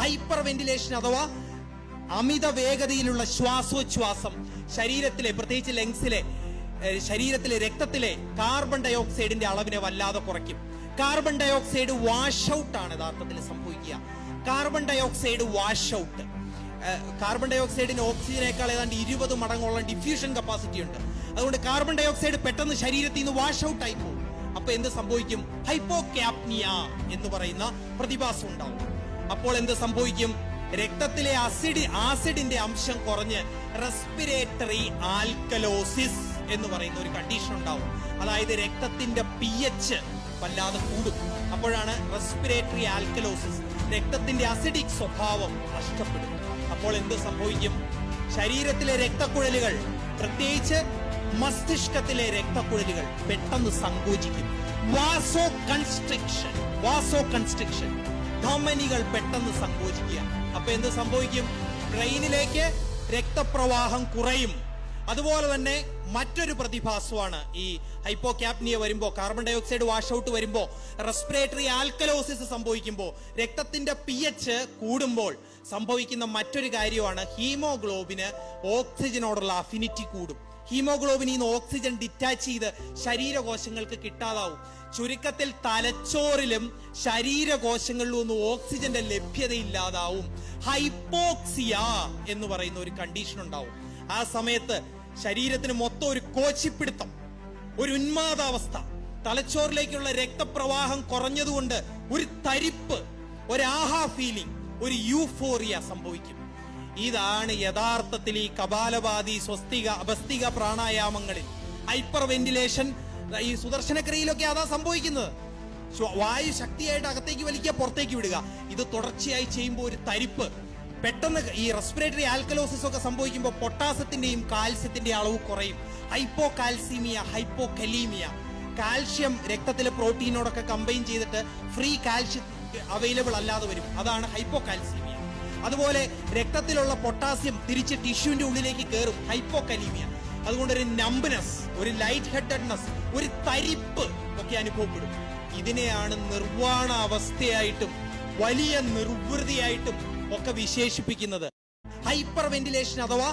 Hyper ventilation അഥവാ അമിത വേഗതയിലുള്ള ശ്വാസോച്ഛ്വാസം ശരീരത്തിലെ പ്രത്യേകിച്ച് ലങ്സിലെ ശരീരത്തിലെ രക്തത്തിലെ കാർബൺ ഡയോക്സൈഡിന്റെ അളവിനെ വല്ലാതെ കുറയ്ക്കും. കാർബൺ ഡയോക്സൈഡ് വാഷ് ഔട്ട് ആണ് യഥാർത്ഥത്തിൽ സംഭവിക്കുക. Carbon dioxide wash out. Carbon ഡയോക്സൈഡിന് ഓക്സിജനേക്കാൾ ഏതാണ്ട് ഇരുപത് മടങ്ങുള്ള ഡിഫ്യൂഷൻ കപ്പാസിറ്റി ഉണ്ട്. അതുകൊണ്ട് കാർബൺ ഡയോക്സൈഡ് പെട്ടെന്ന് ശരീരത്തിൽ നിന്ന് വാഷ് ഔട്ട് ആയി പോകും. അപ്പൊ എന്ത് സംഭവിക്കും? ഹൈപ്പോക്യാപ്നിയ എന്ന് പറയുന്ന പ്രതിഭാസം ഉണ്ടാവും. അപ്പോൾ എന്ത് സംഭവിക്കും? രക്തത്തിലെ അസിഡ് ആസിഡിന്റെ അംശം കുറഞ്ഞ് റെസ്പിറേറ്ററി ആൽക്കലോസിസ് എന്ന് പറയുന്ന ഒരു കണ്ടീഷൻ ഉണ്ടാവും. അതായത് രക്തത്തിന്റെ പി എച്ച് വല്ലാതെ കൂടും. അപ്പോഴാണ് റെസ്പിറേറ്ററി ആൽക്കലോസിസ് രക്തത്തിന്റെ അസിഡിക് സ്വഭാവം നഷ്ടപ്പെടും അപ്പോൾ എന്ത് സംഭവിക്കും? ശരീരത്തിലെ രക്തക്കുഴലുകൾ പ്രത്യേകിച്ച് മസ്തിഷ്കത്തിലെ രക്തക്കുഴലുകൾ പെട്ടെന്ന് സങ്കോചിക്കും. വാസോ കൺസ്ട്രിക്ഷൻ വാസോ കൺസ്ട്രിക്ഷൻ ധമനികൾ പെട്ടെന്ന് സങ്കോചിക്കുക അപ്പൊ എന്ത് സംഭവിക്കും? ബ്രെയിനിലേക്ക് രക്തപ്രവാഹം കുറയും. അതുപോലെ തന്നെ മറ്റൊരു പ്രതിഭാസമാണ് ഈ ഹൈപ്പോ ക്യാപ്നിയ വരുമ്പോ carbon dioxide wash out വരുമ്പോ റെസ്പിറേറ്ററി ആൽക്കലോസിസ് സംഭവിക്കുമ്പോൾ രക്തത്തിന്റെ പി എച്ച് കൂടുമ്പോൾ സംഭവിക്കുന്ന മറ്റൊരു കാര്യമാണ് ഹീമോഗ്ലോബിന് ഓക്സിജനോടുള്ള അഫിനിറ്റി കൂടും. ഹീമോഗ്ലോബിനിൽ നിന്ന് ഓക്സിജൻ ഡിറ്റാച്ച് ചെയ്ത് ശരീരകോശങ്ങൾക്ക് കിട്ടാതാവും. ചുരുക്കത്തിൽ തലച്ചോറിലും ശരീരകോശങ്ങളിലും ഒന്നും ഓക്സിജന്റെ ലഭ്യതയില്ലാതാവും. ഹൈപ്പോക്സിയ എന്ന് പറയുന്ന ഒരു കണ്ടീഷൻ ഉണ്ടാവും. ആ സമയത്ത് ശരീരത്തിന് മൊത്തം ഒരു കോച്ചിപ്പിടുത്തം ഒരു ഉന്മാദാവസ്ഥ. തലച്ചോറിലേക്കുള്ള രക്തപ്രവാഹം കുറഞ്ഞതുകൊണ്ട് ഒരു തരിപ്പ് ഒരു ആഹാ ഫീലിംഗ് ഒരു യൂഫോറിയ സംഭവിക്കും. ഇതാണ് യഥാർത്ഥത്തിൽ ഈ കപാലപാതി സ്വസ്തിക അപസ്തിക പ്രാണായാമങ്ങളിൽ. ഹൈപ്പർ വെന്റിലേഷൻ ഈ സുദർശനക്രിയയിലൊക്കെ അതാ സംഭവിക്കുന്നത്. വായു ശക്തിയായിട്ട് അകത്തേക്ക് വലിക്കുക പുറത്തേക്ക് വിടുക. ഇത് തുടർച്ചയായി ചെയ്യുമ്പോൾ ഒരു തരിപ്പ്. പെട്ടെന്ന് ഈ റെസ്പിറേറ്ററി ആൽക്കലോസിസ് ഒക്കെ സംഭവിക്കുമ്പോൾ പൊട്ടാസ്യത്തിന്റെയും കാൽസ്യത്തിന്റെയും അളവ് കുറയും. Hypocalcaemia hypokalaemia calcium രക്തത്തിലെ പ്രോട്ടീനോടൊക്കെ കമ്പൈൻ ചെയ്തിട്ട് ഫ്രീ കാൽഷ്യം അവൈലബിൾ അല്ലാതെ വരും. അതാണ് ഹൈപ്പോ കാൽസീമിയ അതുപോലെ രക്തത്തിലുള്ള പൊട്ടാസ്യം തിരിച്ച് ടിഷ്യൂവിന്റെ ഉള്ളിലേക്ക് കയറും ഹൈപ്പോകലീമിയ അതുകൊണ്ട് ഒരു നമ്പ്നെസ് ഒരു ലൈറ്റ് ഹെഡഡ്നെസ് ഒരു തരിപ്പ് ഒക്കെ അനുഭവപ്പെടും. ഇതിനെയാണ് നിർവാണ അവസ്ഥയായിട്ടും വലിയ നിർവൃതിയായിട്ടും ഒക്കെ വിശേഷിപ്പിക്കുന്നത്. ഹൈപ്പർ വെന്റിലേഷൻ അഥവാ